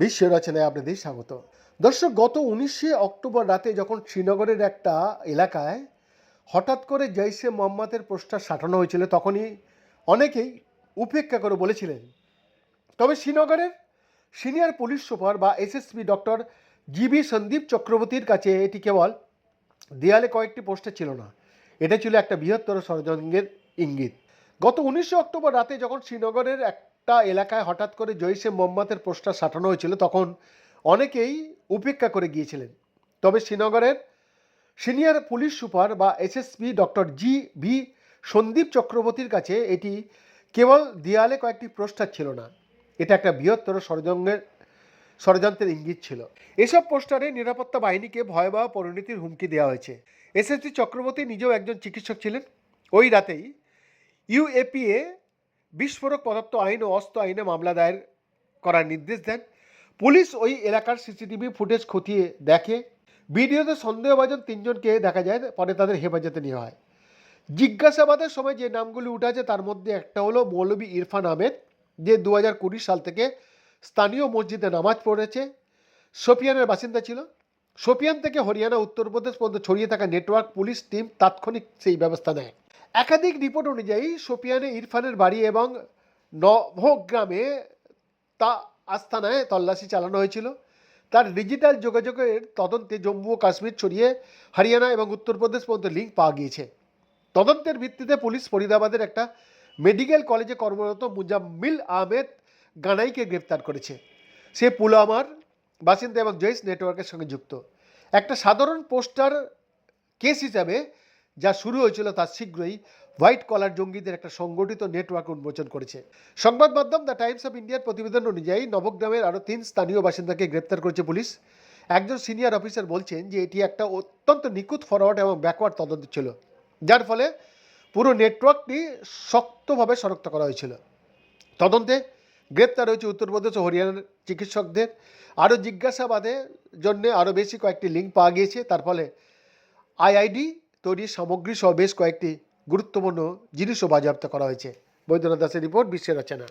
বিশ্ব রচনায় আপনাদের স্বাগত। দর্শক, গত উনিশে অক্টোবর রাতে যখন শ্রীনগরের একটা এলাকায় হঠাৎ করে জৈশে মোহাম্মদের পোস্টার সাটানো হয়েছিল, তখনই অনেকেই উপেক্ষা করে বলেছিলেন, তবে শ্রীনগরের সিনিয়র পুলিশ সুপার বা এসএসপি ডক্টর জিবি সন্দীপ চক্রবর্তীর কাছে এটি কেবল দেয়ালে কয়েকটি পোস্টার ছিল না। এটা ছিল একটা বৃহত্তর ষড়যন্ত্রের ইঙ্গিত। গত উনিশে অক্টোবর রাতে যখন শ্রীনগরের একটা এলাকায় হঠাৎ করে জৈশে মোহাম্মদের পোস্টার সাটানো হয়েছিল, তখন অনেকেই উপেক্ষা করে গিয়েছিলেন। তবে শ্রীনগরের সিনিয়র পুলিশ সুপার বা SSP doctor G V Sandeep চক্রবর্তীর কাছে এটি কেবল দেয়ালে কয়েকটি পোস্টার ছিল না, এটা একটা বৃহত্তর ষড়যন্ত্রের ষড়যন্ত্রের ইঙ্গিত ছিল। এসব পোস্টারে নিরাপত্তা বাহিনীকে ভয়াবহ পরিণতির হুমকি দেওয়া হয়েছে। এসএসপি চক্রবর্তী নিজেও একজন চিকিৎসক ছিলেন। ওই রাতেই ইউএপিএ বিস্ফোরক পদার্থ আইন ও অস্ত্র আইনে মামলা দায়ের করার নির্দেশ দেন। পুলিশ ওই এলাকার সিসিটিভি ফুটেজ খতিয়ে দেখে। ভিডিওতে সন্দেহভাজন তিনজনকে দেখা যায়, পরে তাদের হেফাজতে নেওয়া হয়। জিজ্ঞাসাবাদের সময় যে নামগুলি উঠেছে, তার মধ্যে একটা হলো মৌলবী ইরফান আহমেদ, যে দু হাজার কুড়ি সাল থেকে স্থানীয় মসজিদে নামাজ পড়েছে। সোপিয়ানের বাসিন্দা ছিল। সোপিয়ান থেকে হরিয়ানা, উত্তরপ্রদেশ পর্যন্ত ছড়িয়ে থাকা নেটওয়ার্ক পুলিশ টিম তাৎক্ষণিক সেই ব্যবস্থা নেয়। একাধিক রিপোর্ট অনুযায়ী সোপিয়ানে ইরফানের বাড়ি এবং নভগ্রামে তা আস্তানায় তল্লাশি চালানো হয়েছিল। তার ডিজিটাল যোগাযোগের তদন্তে জম্মু ও কাশ্মীর ছড়িয়ে হরিয়ানা এবং উত্তরপ্রদেশ পর্যন্ত লিঙ্ক পাওয়া গিয়েছে। তদন্তের ভিত্তিতে পুলিশ ফরিদাবাদের একটা মেডিকেল কলেজে কর্মরত মুজাম্মিল আহমেদ গানাইকে গ্রেপ্তার করেছে। সে পুলওয়ামার বাসিন্দা এবং জৈশ নেটওয়ার্কের সঙ্গে যুক্ত। একটা সাধারণ পোস্টার কেস হিসাবে যা শুরু হয়েছিল তা শীঘ্রই হোয়াইট কলার জঙ্গিদের একটা সংগঠিত নেটওয়ার্ক উন্মোচন করেছে। সংবাদ মাধ্যম দ্য টাইমস অফ ইন্ডিয়ার প্রতিবেদন অনুযায়ী নবগ্রামের আরও তিন স্থানীয় বাসিন্দাকে গ্রেপ্তার করেছে পুলিশ। একজন সিনিয়র অফিসার বলছেন যে এটি একটা অত্যন্ত নিখুঁত ফরওয়ার্ড এবং ব্যাকওয়ার্ড তদন্ত ছিল, যার ফলে পুরো নেটওয়ার্কটি শক্তভাবে শনাক্ত করা হয়েছিল। তদন্তে গ্রেপ্তার হয়েছে উত্তরপ্রদেশ ও হরিয়ানার চিকিৎসকদের। আরও জিজ্ঞাসাবাদের জন্য আরও বেশি কয়েকটি লিঙ্ক পাওয়া গিয়েছে, তার ফলে আইআইডি তৈরির সামগ্রী সহ বেশ কয়েকটি গুরুত্বপূর্ণ জিনিসও বাজেয়াপ্ত করা হয়েছে। বৈদ্যনাথ দাসের রিপোর্ট, বিশ্বের রচনা।